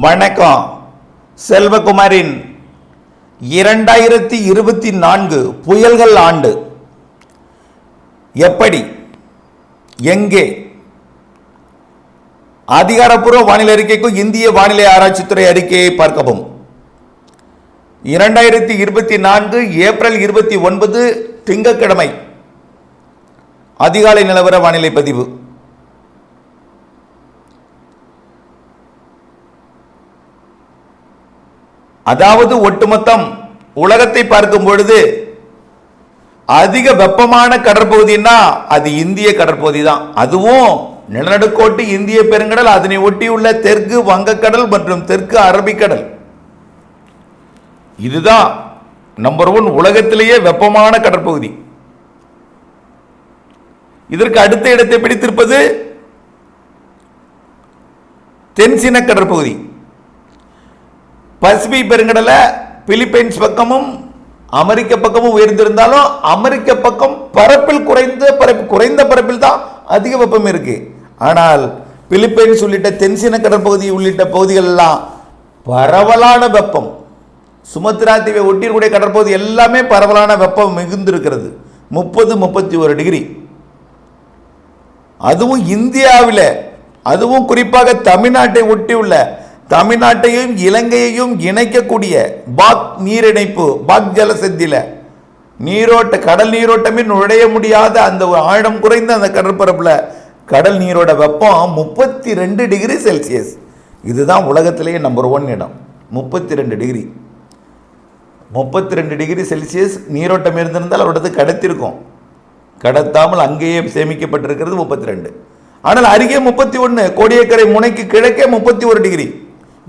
வணக்கம். செல்வகுமாரின் இரண்டாயிரத்தி இருபத்தி நான்கு புயல்கள் ஆண்டு. எப்படி? எங்கே? அதிகாரப்பூர்வ வானிலை அறிக்கைக்கும் இந்திய வானிலை ஆராய்ச்சித்துறை அறிக்கையை பார்க்கவும். இரண்டாயிரத்தி இருபத்தி நான்கு ஏப்ரல் இருபத்தி ஒன்பது திங்கட்கிழமை. அதிகாலை நிலவர வானிலை பதிவு. அதாவது ஒட்டுமொத்தம் உலகத்தை பார்க்கும் பொழுது அதிக வெப்பமான கடற்பகுதின்னா அது இந்திய கடற்பகுதி தான். அதுவும் நிலநடுக்கோட்டு இந்திய பெருங்கடல் அதனை ஒட்டியுள்ள தெற்கு வங்கக்கடல் மற்றும் தெற்கு அரபிக்கடல். இதுதான் நம்பர் ஒன் உலகத்திலேயே வெப்பமான கடற்பகுதி. இதற்கு அடுத்த இடத்தை பிடித்திருப்பது தென்சீன கடற்பகுதி. பசிபிக் பெருங்கடல பிலிப்பைன்ஸ் பக்கமும் அமெரிக்க பக்கமும் உயர்ந்திருந்தாலும் அமெரிக்க பக்கம் பரப்பில் குறைந்த பரப்பு குறைந்த பரப்பில் தான் அதிக வெப்பம் இருக்கு. ஆனால் பிலிப்பைன்ஸ் உள்ளிட்ட தென்சீன கடற்பகுதி உள்ளிட்ட பகுதிகள் எல்லாம் பரவலான வெப்பம். சுமத்ரா தீவை ஒட்டியிருக்கூடிய கடற்பகுதி எல்லாமே பரவலான வெப்பம் மிகுந்திருக்கிறது. முப்பது முப்பத்தி ஒரு டிகிரி. அதுவும் இந்தியாவில் அதுவும் குறிப்பாக தமிழ்நாட்டை ஒட்டியுள்ள தமிழ்நாட்டையும் இலங்கையையும் இணைக்கக்கூடிய பாக் நீரிணைப்பு பாக் ஜலசந்தியில் நீரோட்ட கடல் நீரோட்டமே நுழைய முடியாத அந்த ஒரு ஆழம் குறைந்த அந்த கடற்பரப்பில் கடல் நீரோட வெப்பம் முப்பத்தி ரெண்டு டிகிரி செல்சியஸ். இதுதான் உலகத்திலேயே நம்பர் ஒன் இடம். முப்பத்தி ரெண்டு டிகிரி. முப்பத்தி ரெண்டு டிகிரி செல்சியஸ் நீரோட்டம் இருந்திருந்தால் அவரது கடத்திருக்கும். கடத்தாமல் அங்கேயே சேமிக்கப்பட்டிருக்கிறது முப்பத்தி ரெண்டு ஆனால் அருகே முப்பத்தி ஒன்று கோடியக்கரை முனைக்கு கிழக்கே முப்பத்தி ஒரு டிகிரி.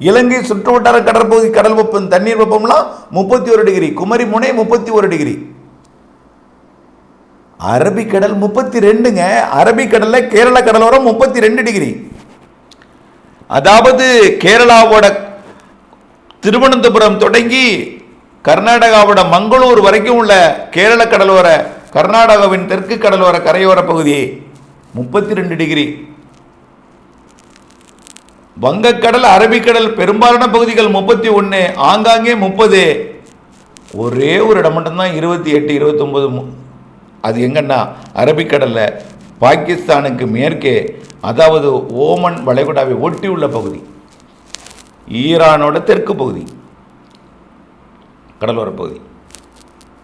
இலங்கை சுற்றுவட்டார கடற்பகுதி கடல் வெப்பம் தண்ணீர் வெப்பம்லாம் முப்பத்தி ஒரு டிகிரி குமரி முனை முப்பத்தி ஒரு டிகிரி. அரபிக்கடல் முப்பத்தி ரெண்டுங்க. அரபிக்கடல்ல கேரள கடலோரம் முப்பத்தி ரெண்டு டிகிரி. அதாவது கேரளாவோட திருவனந்தபுரம் தொடங்கி கர்நாடகாவோட மங்களூர் வரைக்கும் உள்ள கேரள கடலோர கர்நாடகாவின் தெற்கு கடலோர கரையோர பகுதி முப்பத்தி ரெண்டு டிகிரி. வங்கக்கடல் அரபிக்கடல் பெரும்பாலான பகுதிகள் முப்பத்தி ஒன்று ஆங்காங்கே முப்பது. ஒரே ஒரு இடம் மட்டும்தான் இருபத்தி எட்டு இருபத்தொம்பது அது எங்கன்னா அரபிக்கடலில் பாகிஸ்தானுக்கு மேற்கே அதாவது ஓமன் வளைகுடாவை ஒட்டியுள்ள பகுதி. ஈரானோட தெற்கு பகுதி. கடலோர பகுதி.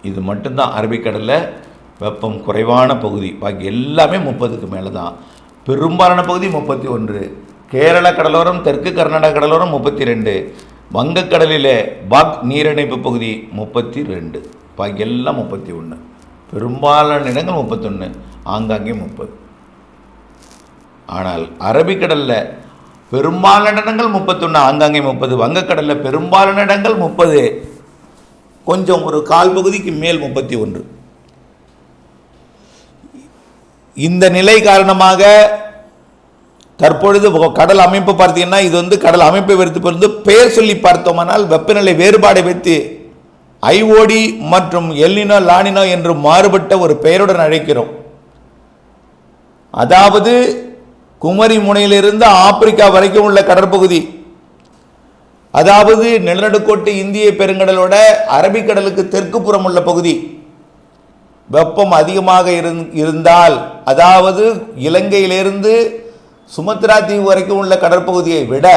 இது மட்டும்தான் அரபிக்கடலில் வெப்பம் குறைவான பகுதி. பாக்கி எல்லாமே முப்பதுக்கு மேலே தான் பெரும்பாலான பகுதி முப்பத்தி ஒன்று. கேரள கடலோரம் தெற்கு கர்நாடக கடலோரம் முப்பத்தி ரெண்டு வங்கக்கடலில் பாக் நீரிணைப்பு பகுதி முப்பத்தி ரெண்டு பாக்கி எல்லாம் முப்பத்தி ஒன்று பெரும்பாலான இடங்கள் முப்பத்தொன்று ஆங்காங்கே முப்பது. ஆனால் அரபிக்கடலில் பெரும்பாலான இடங்கள் முப்பத்தொன்று ஆங்காங்கே முப்பது. வங்கக்கடலில் பெரும்பாலான இடங்கள் முப்பது. கொஞ்சம் ஒரு கால் பகுதிக்கு மேல் முப்பத்தி ஒன்று இந்த நிலை காரணமாக தற்பொழுது கடல் அமைப்பு பார்த்தீங்கன்னா இது வந்து கடல் அமைப்பை வைத்து பிறந்து பெயர் சொல்லி பார்த்தோமானால் வெப்பநிலை வேறுபாடை வைத்து ஐஓடி மற்றும் எல்லினோ லானினோ என்று மாறுபட்ட ஒரு பெயருடன் அழைக்கிறோம். அதாவது குமரி முனையிலிருந்து ஆப்பிரிக்கா வரைக்கும் உள்ள கடற்பகுதி. அதாவது நிலநடுக்கோட்டு இந்திய பெருங்கடலோட அரபிக்கடலுக்கு தெற்கு புறம் உள்ள பகுதி. வெப்பம் அதிகமாக இருந்- இருந்தால் அதாவது இலங்கையிலிருந்து சுமத்ரா தீவு வரைக்கும் உள்ள கடற்பகுதியை விட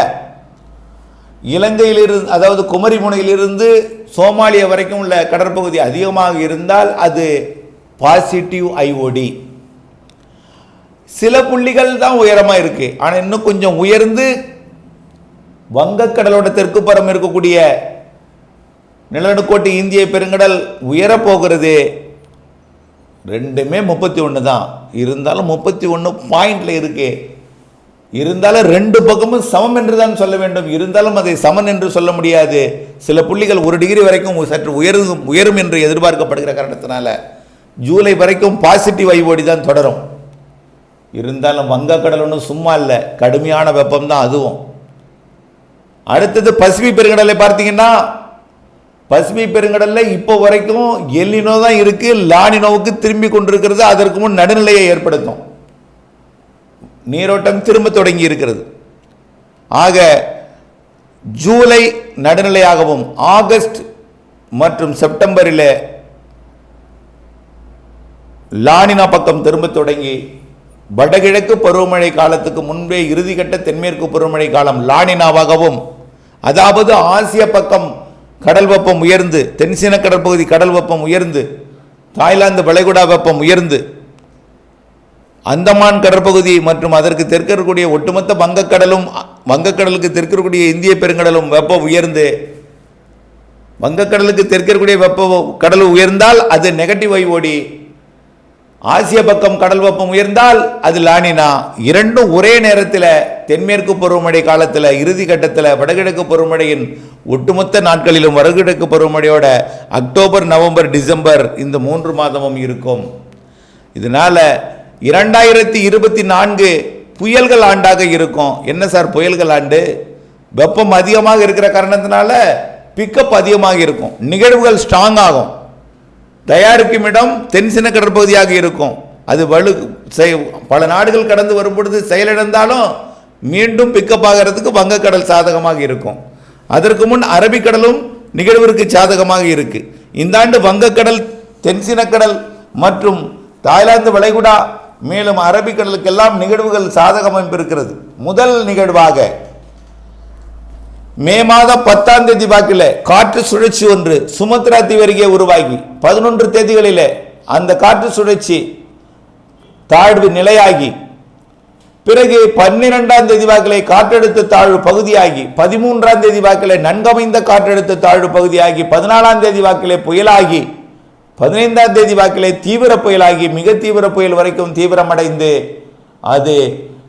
இலங்கையிலிருந்து அதாவது குமரிமுனையிலிருந்து சோமாலியா வரைக்கும் உள்ள கடற்பகுதி அதிகமாக இருந்தால் அது பாசிட்டிவ் ஐஓடி சில புள்ளிகள் தான் உயரமாக இருக்கு. ஆனால் இன்னும் கொஞ்சம் உயர்ந்து வங்கக்கடலோட தெற்கு பரம் இருக்கக்கூடிய நிலநடுக்கோட்டு இந்திய பெருங்கடல் உயரப் போகிறது ரெண்டுமே முப்பத்தி ஒன்று தான். இருந்தாலும் முப்பத்தி ஒன்று பாயிண்டில் இருக்குது இருந்தாலும் ரெண்டு பக்கமும் சமம் என்று தான் சொல்ல வேண்டும். இருந்தாலும் அதை சமன் என்று சொல்ல முடியாது. சில புள்ளிகள் ஒரு டிகிரி வரைக்கும் சற்று உயரும் உயரும் என்று எதிர்பார்க்கப்படுகிற காரணத்தினால ஜூலை வரைக்கும் பாசிட்டிவ் ஐஓடி தான் தொடரும். இருந்தாலும் வங்கக்கடல் ஒன்றும் சும்மா இல்லை கடுமையான வெப்பம் தான் அதுவும். அடுத்தது பசிபிக் பெருங்கடலை பார்த்தீங்கன்னா பசிபிக் பெருங்கடலில் இப்போ வரைக்கும் எல்லினோ தான் இருக்குது லானினோவுக்கு திரும்பி கொண்டிருக்கிறது அதற்கு முன் நடுநிலையை ஏற்படுத்தும். நீரோட்டம் திரும்ப தொடங்கி இருக்கிறது ஆக ஜூலை நடுநிலையாகவும் ஆகஸ்ட் மற்றும் செப்டம்பரில் லானினா பக்கம் திரும்ப தொடங்கி வடகிழக்கு பருவமழை காலத்துக்கு முன்பே இறுதிக்கட்ட தென்மேற்கு பருவமழை காலம் லானினாவாகவும் அதாவது ஆசிய பக்கம் கடல் வெப்பம் உயர்ந்து தென்சீன கடற்பகுதி கடல் வெப்பம் உயர்ந்து தாய்லாந்து வளைகுடா வெப்பம் உயர்ந்து அந்தமான் கடற்பகுதி மற்றும் அதற்கு தெற்கு இருக்கக்கூடிய ஒட்டுமொத்த வங்கக்கடலும் வங்கக்கடலுக்கு தெற்கு இருக்கக்கூடிய இந்திய பெருங்கடலும் வெப்பம் உயர்ந்து வங்கக்கடலுக்கு தெற்கு இருக்கக்கூடிய வெப்ப கடல் உயர்ந்தால் அது நெகட்டிவ் ஓடி ஆசிய பக்கம் கடல் வெப்பம் உயர்ந்தால் அது லானினா. இரண்டும் ஒரே நேரத்தில் தென்மேற்கு பருவமழை காலத்தில் இறுதி கட்டத்தில் வடகிழக்கு பருவமழையின் ஒட்டுமொத்த நாட்களிலும் வடகிழக்கு பருவமழையோட அக்டோபர் நவம்பர் டிசம்பர் இந்த மூன்று மாதமும் இருக்கும். இதனால இரண்டாயிரத்தி இருபத்தி நான்கு புயல்கள் ஆண்டாக இருக்கும். என்ன சார் புயல்கள் ஆண்டு? வெப்பம் அதிகமாக இருக்கிற காரணத்தினால பிக்கப் அதிகமாக இருக்கும். நிகழ்வுகள் ஸ்ட்ராங் ஆகும். தயாரிக்கும் இடம் தென்சின கடற்பகுதியாக இருக்கும். அது வலு செய்- பல நாடுகள் கடந்து வரும் பொழுது செயலிழந்தாலும் மீண்டும் பிக்கப் ஆகிறதுக்கு வங்கக்கடல் சாதகமாக இருக்கும். அதற்கு முன் அரபிக்கடலும் நிகழ்விற்கு சாதகமாக இருக்குது இந்த ஆண்டு வங்கக்கடல் தென்சினக்கடல் மற்றும் தாய்லாந்து வளைகுடா மேலும் அரபிக்கடலுக்கெல்லாம் நிகழ்வுகள் சாதக அமைப்பு இருக்கிறது முதல் நிகழ்வாக மே மாதம் பத்தாம் தேதி வாக்கில் காற்று சுழற்சி ஒன்று சுமத்ரா தீவருகே உருவாகி. பதினொன்று தேதிகளில் அந்த காற்று சுழற்சி தாழ்வு நிலையாகி. பிறகு பன்னிரெண்டாம் தேதி வாக்கிலே காற்றழுத்த தாழ்வு பகுதியாகி. பதிமூன்றாம் தேதி வாக்கிலே நன்கமைந்த காற்றழுத்த தாழ்வு பகுதியாகி. பதினாலாம் தேதி வாக்கிலே புயலாகி. பதினைந்தாம் தேதி வாக்கிலே தீவிர புயலாகி மிக தீவிர புயல் வரைக்கும் தீவிரமடைந்து அது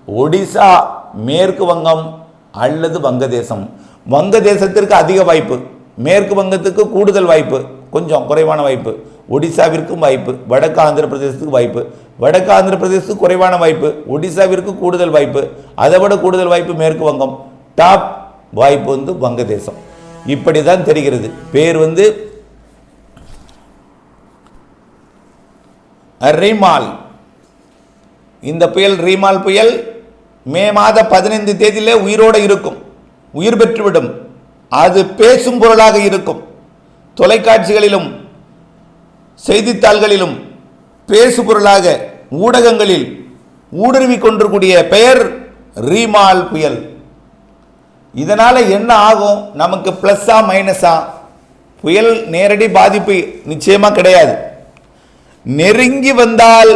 ஒடிசா மேற்கு வங்கம் அல்லது வங்கதேசம். வங்கதேசத்திற்கு அதிக வாய்ப்பு. மேற்கு வங்கத்துக்கு கூடுதல் வாய்ப்பு. கொஞ்சம் குறைவான வாய்ப்பு. ஒடிசாவிற்கும் வாய்ப்பு. வடக்கு ஆந்திர பிரதேசத்துக்கு வாய்ப்பு. வடக்கு ஆந்திர பிரதேசத்துக்கு குறைவான வாய்ப்பு. ஒடிசாவிற்கு கூடுதல் வாய்ப்பு. அதை விட கூடுதல் வாய்ப்பு மேற்கு வங்கம். டாப் வாய்ப்பு வந்து வங்கதேசம். இப்படி தான் தெரிகிறது. பேர் வந்து ரீமால். இந்த புயல் ரீமால் புயல் மே மாத பதினைந்து தேதியிலே உயிரோடு இருக்கும். உயிர் பெற்றுவிடும். அது பேசும் பொருளாக இருக்கும். தொலைக்காட்சிகளிலும் செய்தித்தாள்களிலும் பேசு பொருளாக ஊடகங்களில் ஊடுருவி கொண்டிருக்கூடிய பெயர் ரீமால் புயல். இதனால் என்ன ஆகும்? நமக்கு ப்ளஸ்ஸா மைனஸா புயல் நேரடி பாதிப்பு நிச்சயமாக கிடையாது. நெருங்கி வந்தால்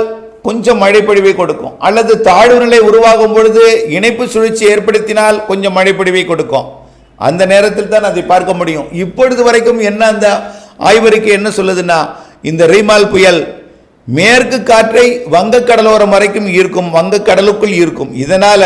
கொஞ்சம் மழைப்பொழிவை கொடுக்கும். அல்லது தாழ்வு நிலை உருவாகும் பொழுது இணைப்பு சுழற்சி ஏற்படுத்தினால் கொஞ்சம் மழைப்பொழிவை கொடுக்கும். அந்த நேரத்தில் தான் அதை பார்க்க முடியும். இப்பொழுது வரைக்கும் என்ன அந்த ஆய்வறிக்கை என்ன சொல்லுதுன்னா இந்த ரீமால் புயல் மேற்கு காற்றை வங்கக்கடலோரம் வரைக்கும் ஈர்க்கும் வங்கக்கடலுக்குள் ஈர்க்கும். இதனால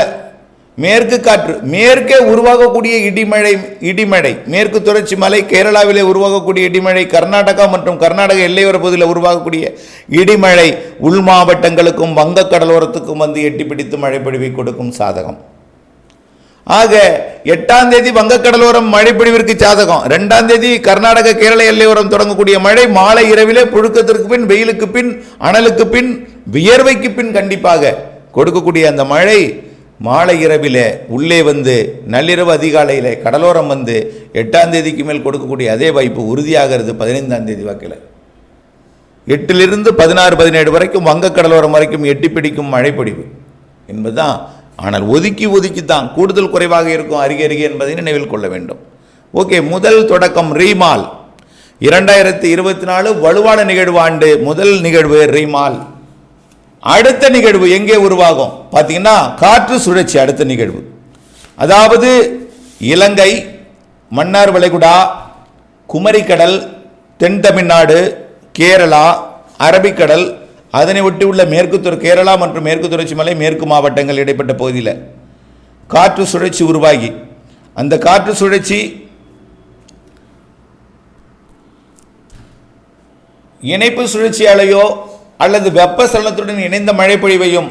மேற்கு காற்று மேற்கே உருவாகக்கூடிய இடிமழை இடிமழை. மேற்கு தொடர்ச்சி மலை கேரளாவிலே உருவாகக்கூடிய இடிமழை கர்நாடகா மற்றும் கர்நாடக எல்லையோர பகுதியில் உருவாகக்கூடிய இடிமழை உள் மாவட்டங்களுக்கும் வங்கக் கடலோரத்துக்கும் வந்து எட்டி பிடித்து மழை பொழிவை கொடுக்கும் சாதகம். ஆக எட்டாம் தேதி வங்கக்கடலோரம் மழை சாதகம். ரெண்டாம் தேதி கர்நாடக கேரள எல்லையோரம் தொடங்கக்கூடிய மழை மாலை இரவிலே புழுக்கத்திற்கு பின் வெயிலுக்கு பின் அனலுக்கு பின் வியர்வைக்கு பின் கண்டிப்பாக கொடுக்கக்கூடிய அந்த மழை மாலை இரவிலே உள்ளே வந்து நள்ளிரவு அதிகாலையில் கடலோரம் வந்து எட்டாம் தேதிக்கு மேல் கொடுக்கக்கூடிய அதே வாய்ப்பு உறுதியாகிறது பதினைந்தாம் தேதி வாக்கில். எட்டிலிருந்து பதினாறு பதினேழு வரைக்கும் வங்கக்கடலோரம் வரைக்கும் எட்டி பிடிக்கும் மழைப்பொடிவு என்பதுதான். ஆனால் ஒதுக்கி ஒதுக்கி தான் கூடுதல் குறைவாக இருக்கும் அருகே அருகே என்பதை நினைவில் கொள்ள வேண்டும். ஓகே முதல் தொடக்கம் ரீமால். இரண்டாயிரத்தி இருபத்தி நாலு வலுவான நிகழ்வு ஆண்டு முதல் நிகழ்வு ரீமால். அடுத்த நிகழ்வு எங்கே உருவாகும்? பார்த்தீங்கன்னா காற்று சுழற்சி அடுத்த நிகழ்வு. அதாவது இலங்கை மன்னார் வளைகுடா குமரிக்கடல் தென் தமிழ்நாடு கேரளா அரபிக்கடல் அதனை ஒட்டி உள்ள மேற்கு துறை கேரளா மற்றும் மேற்கு தொடர்ச்சி மலை மேற்கு மாவட்டங்கள் இடைப்பட்ட பகுதியில் காற்று சுழற்சி உருவாகி. அந்த காற்று சுழற்சி இணைப்பு சுழற்சியாலேயோ அல்லது வெப்பசலனத்துடன் இணைந்த மழைப்பொழிவையும்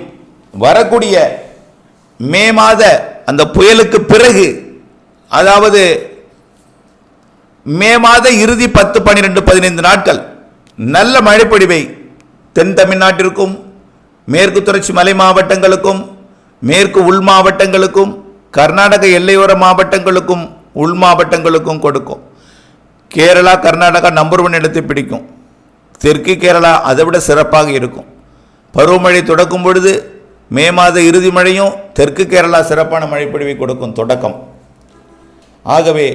வரக்கூடிய மே மாத அந்த புயலுக்கு பிறகு அதாவது மே மாத இறுதி பத்து பன்னிரெண்டு பதினைந்து நாட்கள் நல்ல மழைப்பொழிவை தென் தமிழ்நாட்டிற்கும் மேற்கு தொடர்ச்சி மலை மாவட்டங்களுக்கும் மேற்கு உள் மாவட்டங்களுக்கும் கர்நாடக எல்லையோர மாவட்டங்களுக்கும் உள் மாவட்டங்களுக்கும் கொடுக்கும். கேரளா கர்நாடகா நம்பர் ஒன் இடத்தை பிடிக்கும். தெற்கு கேரளா அதை விட சிறப்பாக இருக்கும். பருவமழை தொடக்கும் பொழுது மே மாத இறுதி மழையும் தெற்கு கேரளா சிறப்பான மழைப்பொழிவை கொடுக்கும் தொடக்கம். ஆகவே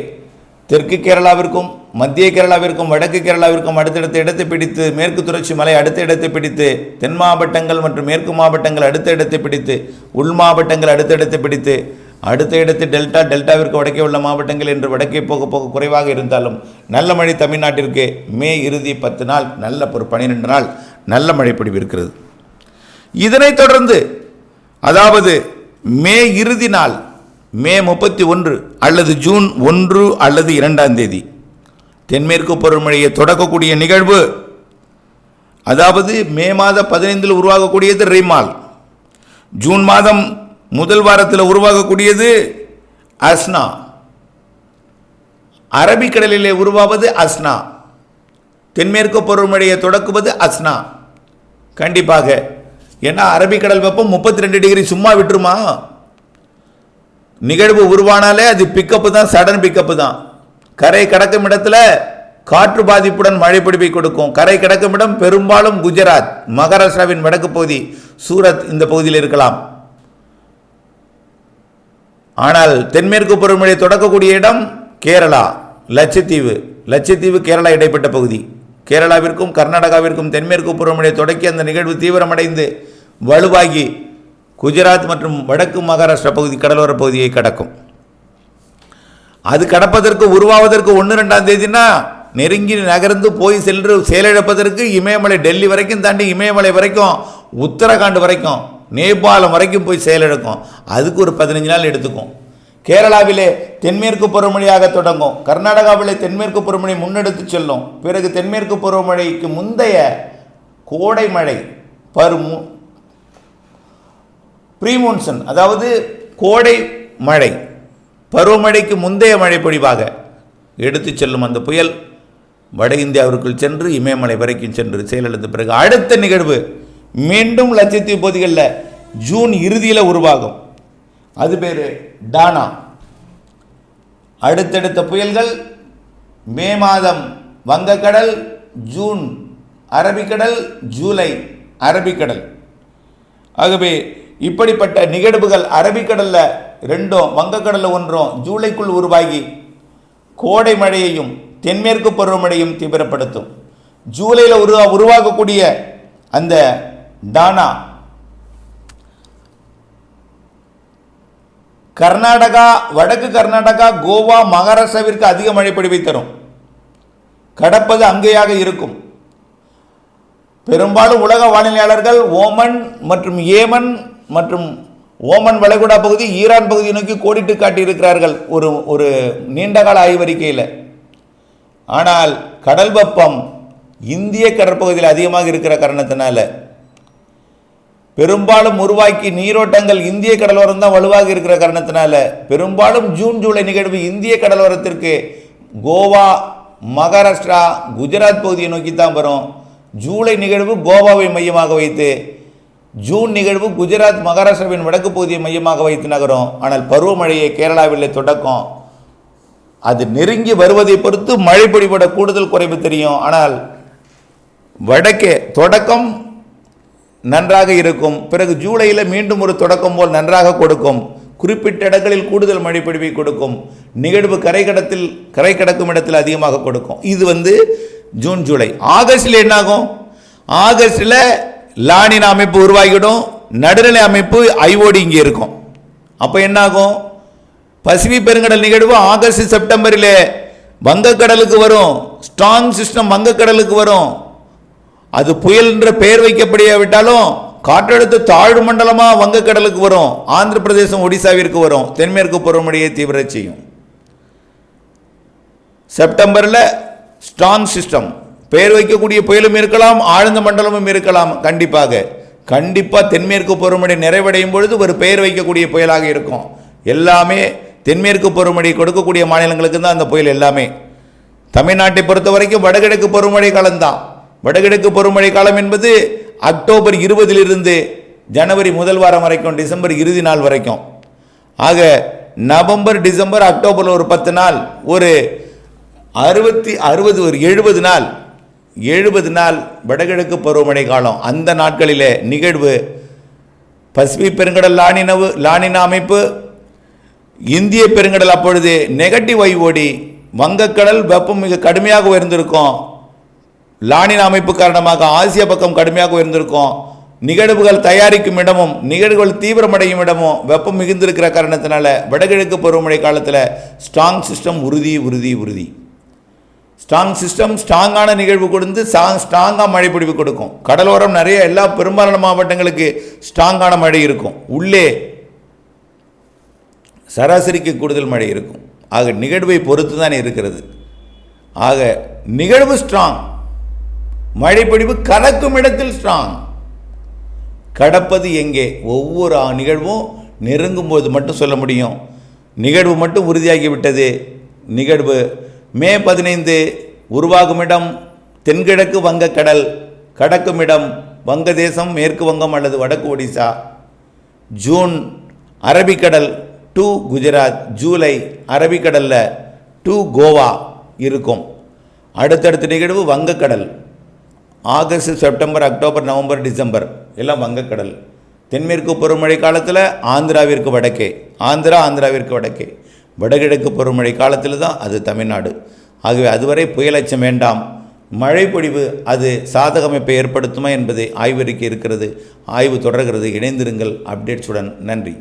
தெற்கு கேரளாவிற்கும் மத்திய கேரளாவிற்கும் வடக்கு கேரளாவிற்கும் அடுத்தடுத்த இடத்தை பிடித்து மேற்கு தொடர்ச்சி மலை அடுத்த இடத்தை பிடித்து தென் மாவட்டங்கள் மற்றும் மேற்கு மாவட்டங்கள் அடுத்த இடத்தை பிடித்து உள் மாவட்டங்கள் அடுத்த இடத்தை பிடித்து அடுத்த இடத்து டெல்டா டெல்டாவிற்கு வடக்கே உள்ள மாவட்டங்கள் என்று வடக்கே போக போக குறைவாக இருந்தாலும் நல்ல மழை தமிழ்நாட்டிற்கு மே இறுதி பத்து நாள் நல்ல ஒரு பன்னிரெண்டு நாள் நல்ல மழை பிடிவிருக்கிறது இதனைத் தொடர்ந்து அதாவது மே இறுதி நாள் மே முப்பத்தி ஒன்று அல்லது ஜூன் ஒன்று அல்லது இரண்டாம் தேதி தென்மேற்கு பருவமழையை தொடக்கக்கூடிய நிகழ்வு அதாவது மே மாத பதினைந்தில் உருவாகக்கூடியது ரீமால் ஜூன் மாதம் முதல் வாரத்தில் உருவாகக்கூடியது அஸ்னா. அரபிக்கடலிலே உருவாவது அஸ்னா. தென்மேற்கு பருவமழையை தொடக்குவது அஸ்னா. கண்டிப்பாக. ஏன்னா அரபிக்கடல் வெப்பம் முப்பத்தி ரெண்டு டிகிரி சும்மா விட்டுருமா? நிகழ்வு உருவானாலே அது பிக்கப்பு தான் சடன் பிக்கப்பு தான். கரை கடக்கும் இடத்துல காற்று பாதிப்புடன் மழை பிடிப்பை கொடுக்கும். கரை கிடக்கும் இடம் பெரும்பாலும் குஜராத் மகாராஷ்டிராவின் வடக்கு பகுதி சூரத் இந்த பகுதியில் இருக்கலாம். ஆனால் தென்மேற்கு பருவமழை தொடக்கக்கூடிய இடம் கேரளா லட்சத்தீவு. லட்சத்தீவு கேரளா இடைப்பட்ட பகுதி. கேரளாவிற்கும் கர்நாடகாவிற்கும் தென்மேற்கு பருவமழை தொடக்கி அந்த நிகழ்வு தீவிரமடைந்து வலுவாகி குஜராத் மற்றும் வடக்கு மகாராஷ்டிரா பகுதி கடலோர பகுதியை கடக்கும். அது கடப்பதற்கு உருவாவதற்கு ஒன்று ரெண்டாம் தேதினா நெருங்கி நகர்ந்து போய் சென்று செயலிழப்பதற்கு இமயமலை டெல்லி வரைக்கும் தாண்டி இமயமலை வரைக்கும் உத்தரகாண்ட் வரைக்கும் நேபாளம் வரைக்கும் போய் செயலிழக்கும் அதுக்கு ஒரு பதினஞ்சு நாள் எடுத்துக்கும். கேரளாவிலே தென்மேற்கு பருவமழையாக தொடங்கும். கர்நாடகாவிலே தென்மேற்கு பருவமழை முன்னெடுத்து செல்லும். பிறகு தென்மேற்கு பருவமழைக்கு முந்தைய கோடை மழை பருமு ப்ரீமூன்சன் அதாவது கோடை மழை பருவமழைக்கு முந்தைய மழை பொழிவாக எடுத்துச் செல்லும் அந்த புயல் வட இந்தியாவிற்குள் சென்று இமயமலை வரைக்கும் சென்று செயலிழந்த பிறகு அடுத்த நிகழ்வு மீண்டும் லட்சத்தீவு பகுதிகளில் ஜூன் இறுதியில் உருவாகும். அது பேர் டானா. அடுத்தடுத்த புயல்கள் மே மாதம் வங்கக்கடல் ஜூன் அரபிக்கடல் ஜூலை அரபிக்கடல். ஆகவே இப்படிப்பட்ட நிகழ்வுகள் அரபிக்கடலில் ரெண்டும் வங்கக்கடலில் ஒன்றும் ஜூலைக்குள் உருவாகி கோடை மழையையும் தென்மேற்கு பருவமழையும் தீவிரப்படுத்தும். ஜூலையில் உருவா உருவாகக்கூடிய அந்த டானா கர்நாடகா வடக்கு கர்நாடகா கோவா மகாராஷ்டிராவிற்கு அதிக மழை பொழிவை தரும். கடப்பது அங்கேயாக இருக்கும். பெரும்பாலும் உலக வானிலையாளர்கள் ஓமன் மற்றும் ஏமன் மற்றும் ஓமன் வளைகுடா பகுதி ஈரான் பகுதியை நோக்கி கோடிட்டு காட்டியிருக்கிறார்கள் ஒரு ஒரு நீண்டகால ஆய்வறிக்கையில். ஆனால் கடல் வெப்பம் இந்திய கடற்பகுதியில் அதிகமாக இருக்கிற காரணத்தினால பெரும்பாலும் உருவாக்கி நீரோட்டங்கள் இந்திய கடலோரம் தான் வலுவாக இருக்கிற காரணத்தினால பெரும்பாலும் ஜூன் ஜூலை நிகழ்வு இந்திய கடலோரத்திற்கு கோவா மகாராஷ்டிரா குஜராத் பகுதியை நோக்கி தான் வரும். ஜூலை நிகழ்வு கோவாவை மையமாக வைத்து ஜூன் நிகழ்வு குஜராத் மகாராஷ்டிராவின் வடக்கு பகுதியை மையமாக வைத்து நகரும். ஆனால் பருவமழையை கேரளாவில் தொடக்கம். அது நெருங்கி வருவதை பொறுத்து மழை பொழிவோட கூடுதல் குறைவு தெரியும். ஆனால் வடக்கே தொடக்கம் நன்றாக இருக்கும். பிறகு ஜூலையில் மீண்டும் ஒரு தொடக்கம் போல் நன்றாக கொடுக்கும். குறிப்பிட்ட இடங்களில் கூடுதல் மழை பொழிவை கொடுக்கும். நிகழ்வு கரை கடத்தில் கரை கடக்கும் இடத்தில் அதிகமாக கொடுக்கும். இது வந்து ஜூன் ஜூலை. ஆகஸ்டில் என்னாகும்? ஆகஸ்டில் லானின் அமைப்பு உருவாகிடும். நடுநிலை அமைப்பு ஐஓடி இங்கே இருக்கும். அப்போ என்னாகும்? பசிபி பெருங்கடல் நிகழ்வு ஆகஸ்ட் செப்டம்பரில் வங்கக்கடலுக்கு வரும். ஸ்ட்ராங் சிஸ்டம் வங்கக்கடலுக்கு வரும். அது புயல் என்ற பெயர் வைக்கப்படியாவிட்டாலும் காற்றழுத்த தாழ்வு மண்டலமாக வங்கக்கடலுக்கு வரும் ஆந்திர பிரதேசம் ஒடிசாவிற்கு வரும் தென்மேற்கு பருவமழையை தீவிர செய்யும். செப்டம்பரில் ஸ்ட்ராங் சிஸ்டம் பெயர் வைக்கக்கூடிய புயலும் இருக்கலாம் ஆழ்ந்த மண்டலமும் இருக்கலாம் கண்டிப்பாக. கண்டிப்பாக தென்மேற்கு பருவமழை நிறைவடையும் பொழுது ஒரு பெயர் வைக்கக்கூடிய புயலாக இருக்கும். எல்லாமே தென்மேற்கு பருவமழை கொடுக்கக்கூடிய மாநிலங்களுக்கு தான் அந்த புயல் எல்லாமே. தமிழ்நாட்டை பொறுத்த வரைக்கும் வடகிழக்கு பருவமழை காலம்தான். வடகிழக்கு பருவமழை காலம் என்பது அக்டோபர் இருபதிலிருந்து ஜனவரி முதல் வாரம் வரைக்கும் டிசம்பர் இறுதி நாள் வரைக்கும். ஆக நவம்பர் டிசம்பர் அக்டோபரில் ஒரு பத்து நாள் ஒரு அறுபத்தி அறுபது ஒரு எழுபது நாள் எழுபது நாள் வடகிழக்கு பருவமழை காலம். அந்த நாட்களிலே நிகழ்வு பசிபிக் பெருங்கடல் லானினவு லானின அமைப்பு இந்திய பெருங்கடல் அப்பொழுது நெகட்டிவ் ஐ ஓடி வங்கக்கடல் வெப்பம் மிக கடுமையாக உயர்ந்திருக்கும். லானின் அமைப்பு காரணமாக ஆசிய பக்கம் கடுமையாக உயர்ந்திருக்கும். நிகழ்வுகள் தயாரிக்கும் இடமும் நிகழ்வுகள் தீவிரமடையும் இடமும் வெப்பம் மிகுந்திருக்கிற காரணத்தினால வடகிழக்கு பருவமழை காலத்தில் ஸ்ட்ராங் சிஸ்டம் உறுதி உறுதி உறுதி. ஸ்ட்ராங் சிஸ்டம் ஸ்ட்ராங்கான நிகழ்வு கொடுத்து ஸ்ட்ராங்காக மழை பிடிப்பு கொடுக்கும். கடலோரம் நிறைய எல்லா பெரும்பாலான மாவட்டங்களுக்கு ஸ்ட்ராங்கான மழை இருக்கும். உள்ளே சராசரிக்கு கூடுதல் மழை இருக்கும். ஆக நிகழ்வை பொறுத்து தான் இருக்கிறது. ஆக நிகழ்வு ஸ்ட்ராங் மழைப்பொழிவு கலக்கும் இடத்தில் ஸ்ட்ராங் கடப்பது எங்கே? ஒவ்வொரு நிகழ்வும் நெருங்கும் போது மட்டும் சொல்ல முடியும். நிகழ்வு மட்டும் உறுதியாகிவிட்டது. நிகழ்வு மே பதினைந்து உருவாகும் இடம் தென்கிழக்கு வங்கக்கடல் கடக்கும் இடம் வங்கதேசம் மேற்கு வங்கம் அல்லது வடக்கு ஒடிசா. ஜூன் அரபிக்கடல் டு குஜராத் ஜூலை அரபிக்கடலில் டு கோவா இருக்கும். அடுத்தடுத்த நிகழ்வு வங்கக்கடல். August September October November December எல்லாம் வங்கக்கடல். தென்மேற்கு பருவமழை காலத்தில் ஆந்திராவிற்கு வடக்கே ஆந்திரா ஆந்திராவிற்கு வடக்கே. வடகிழக்கு பருவமழை காலத்தில் தான் அது தமிழ்நாடு. ஆகவே அதுவரை புயலச்சம் வேண்டாம். மழை பொழிவு அது சாதக அமைப்பை ஏற்படுத்துமா என்பதை ஆய்வறிக்கை இருக்கிறது. ஆய்வு தொடர்கிறது. இணைந்திருங்கள். அப்டேட்ஸுடன் நன்றி.